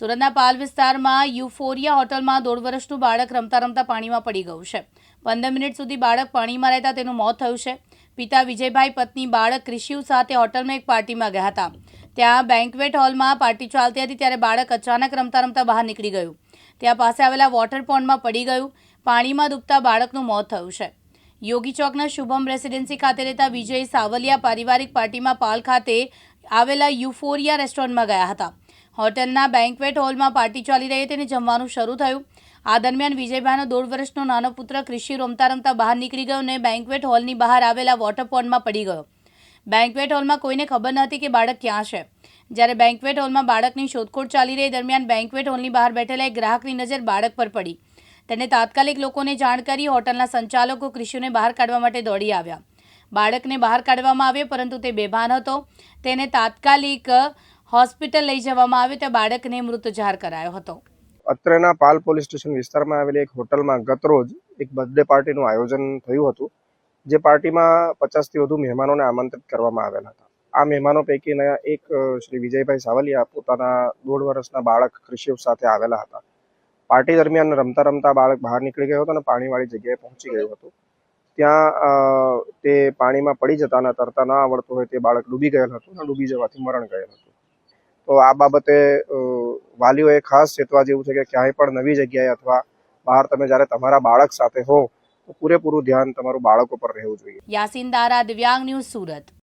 સુરતના પાલ વિસ્તારમાં યુફોરિયા હોટલમાં દોઢ વર્ષનું બાળક રમતા રમતા પાણીમાં પડી ગયું છે. પંદર મિનિટ સુધી બાળક પાણીમાં રહેતા તેનું મોત થયું છે. પિતા વિજયભાઈ પત્ની બાળક ક્રિશિવ સાથે હોટલમાં એક પાર્ટીમાં ગયા હતા. ત્યાં બેન્કવેટ હોલમાં પાર્ટી ચાલતી હતી ત્યારે બાળક અચાનક રમતા રમતા બહાર નીકળી ગયું. ત્યાં પાસે આવેલા વોટર પોન્ડમાં પડી ગયું. પાણીમાં ડૂબતા બાળકનું મોત થયું છે. યોગી ચોકના શુભમ રેસિડેન્સી ખાતે રહેતા વિજય સાવલિયા પારિવારિક પાર્ટીમાં પાલ ખાતે આવેલા યુફોરિયા રેસ્ટોરન્ટમાં ગયા હતા. હોટલના બેન્કવેટ હોલમાં પાર્ટી ચાલી રહી હતી અને જમવાનું શરૂ થયું. આ દરમિયાન વિજયભાઈનો દોઢ વર્ષનો નાનો પુત્ર કૃષિ રમતા રમતા બહાર નીકળી ગયો અને બેન્કવેટ હોલની બહાર આવેલા વોટર પોન્ડમાં પડી ગયો. બેન્કવેટ હોલમાં કોઈને ખબર નહોતી કે બાળક ક્યાં છે. જ્યારે બેન્કવેટ હોલમાં બાળકની શોધખોળ ચાલી રહી દરમિયાન બેન્કવેટ હોલની બહાર બેઠેલા એક ગ્રાહકની નજર બાળક પર પડી. તેને તાત્કાલિક લોકોને જાણ કરી હોટલના સંચાલકો કૃષિને બહાર કાઢવા માટે દોડી આવ્યા. બાળકને બહાર કાઢવામાં આવ્યો પરંતુ તે બેભાન હતો. તેને તાત્કાલિક હોસ્પિટલ લઈ જવામાં આવ્યો ત્યાં બાળકને મૃત જાહેર કરાયો હતો. અત્રેના પાલ પોલીસ સ્ટેશન વિસ્તારમાં આવેલી એક હોટલમાં ગતરોજ એક બર્થડે પાર્ટીનું આયોજન થયું હતું, જે પાર્ટીમાં પચાસથી વધુ મહેમાનોને આમંત્રિત કરવામાં આવેલા હતા. આ મહેમાનો પૈકીના એક શ્રી વિજયભાઈ સાવલિયા પોતાના દોઢ વર્ષના બાળક ક્રિશિવ સાથે આવેલા હતા. પાર્ટી દરમિયાન રમતા રમતા બાળક બહાર નીકળી ગયો હતો અને પાણીવાળી જગ્યાએ પહોંચી ગયું હતું. ત્યાં તે પાણીમાં પડી જતા અને તરતા ન આવડતું હોય તે બાળક ડૂબી ગયેલ હતું અને ડૂબી જવાથી મરણ ગયેલ હતું. તો આ બાબતે વાલીઓએ ખાસ ચેતવા જેવું છે કે ક્યાંય પણ નવી જગ્યાએ અથવા બહાર તમે જ્યારે તમારા બાળક સાથે હો, તો પૂરેપૂરું ધ્યાન તમારું બાળકો પર રહેવું જોઈએ. યાસીન દારા, દિવ્યાંગ ન્યૂઝ સુરત.